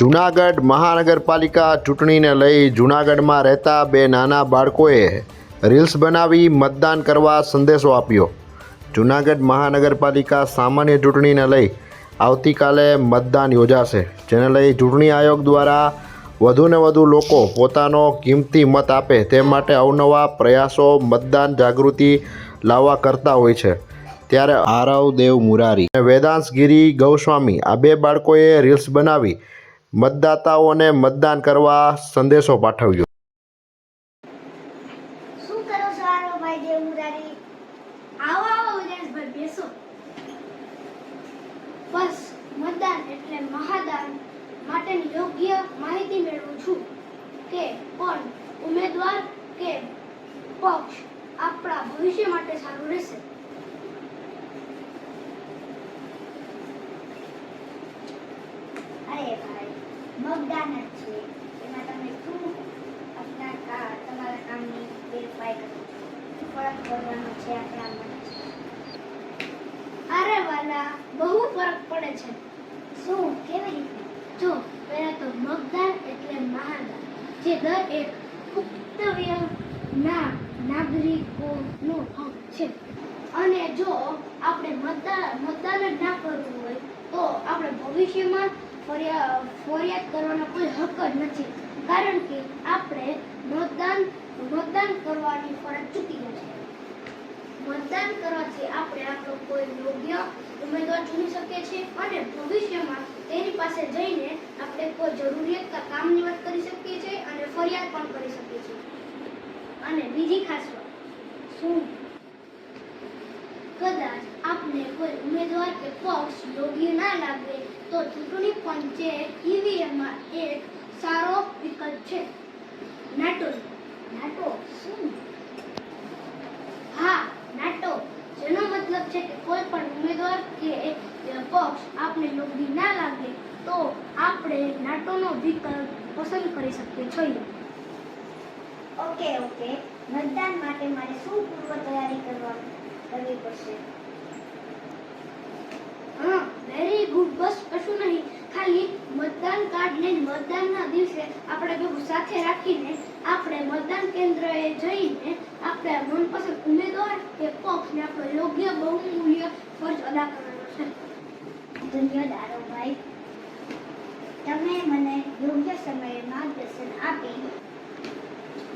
જૂનાગઢ મહાનગરપાલિકા ચૂંટણીને લઈ જૂનાગઢમાં રહેતા બે નાના બાળકોએ રીલ્સ બનાવી મતદાન કરવા સંદેશો આપ્યો. જૂનાગઢ મહાનગરપાલિકા સામાન્ય ચૂંટણીને લઈ આવતીકાલે મતદાન યોજાશે, જેને લઈ ચૂંટણી આયોગ દ્વારા વધુને વધુ લોકો પોતાનો કિંમતી મત આપે તે માટે અવનવા પ્રયાસો મતદાન જાગૃતિ લાવવા કરતા હોય છે. ત્યારે આરવ દેવ મુરારી અને વેદાંશ ગિરી ગૌસ્વામી આ બે બાળકોએ રીલ્સ બનાવી મતદાતાઓને મતદાન કરવા સંદેશો પાઠવ્યો. ઉમેદવાર, કે પક્ષ આપણા ભવિષ્ય માટે સારું રહેશે અરે ભાઈ મતદાન જ છે. એમાં તમે શું આપના તમારા કામની વેરીફાઈ કરો ફરક પડવાનો છે આપણા મત અરે વાલા, બહુ ફરક પડે છે. શું, કેવી રીતે? જો, પહેલા તો મગદાન એટલે મહાદાન, જે દરેક પુખ્તવ્ય ના નાગરિકોનો હક છે. અને જો આપણે મતદાન મતદાન જ ના કરવું તો આપણે ભવિષ્યમાં ફરિયા, ફરિયાદ કરવાનો કોઈ હક જ નથી. કારણ કે આપણે મતદાન મતદાન કરવાની ફરજ ચૂકી છે. મતદાન કરવાથી આપણે આપણો કોઈ યોગ્ય ઉમેદવાર ચૂની શકીએ છીએ અને ભવિષ્યમાં તેની પાસે જઈને આપણે કોઈ જરૂરિયાત કા કામની વાત કરી શકીએ છીએ અને ફરિયાદ પણ કરી શકીએ છીએ. અને બીજી ખાસ વાત, શું આપને કોઈ ઉમેદવાર કે પક્ષ યોગ્ય ના લાગે તો ચૂંટણી પંચે ઈવીએમમાં એક સારો વિકલ્પ છે નાટો નાટો શું હા નાટો જેનો મતલબ છે કે કોઈ પણ ઉમેદવાર કે પક્ષ આપને યોગ્ય ના લાગે તો આપણે નાટોનો વિકલ્પ પસંદ કરી શકીએ છીએ ઓકે ઓકે મતદાન માટે મારે શું પૂર્વ તૈયારી કરવા કરવી પડશે? બસ કશું નહીં. ખાલી મતદાન કાર્ડ લઈને મતદાનના દિવસે આપણે ભેગું સાથે રાખીને આપણે મતદાન કેન્દ્રએ જઈને આપણે મનપસંદ ઉમેદવાર કે પક્ષને આપણો યોગ્ય બહુમૂલ્ય ફરજ અદા કરવાનો છે. ધન્યવાદ ભાઈ તમે મને યોગ્ય સમયે માર્ગદર્શન આપી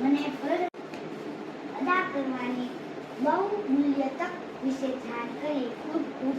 મને ફરજ અદા કરવાની બહુમૂલ્ય તક વિશે જાણ કરી ખૂબ ખૂબ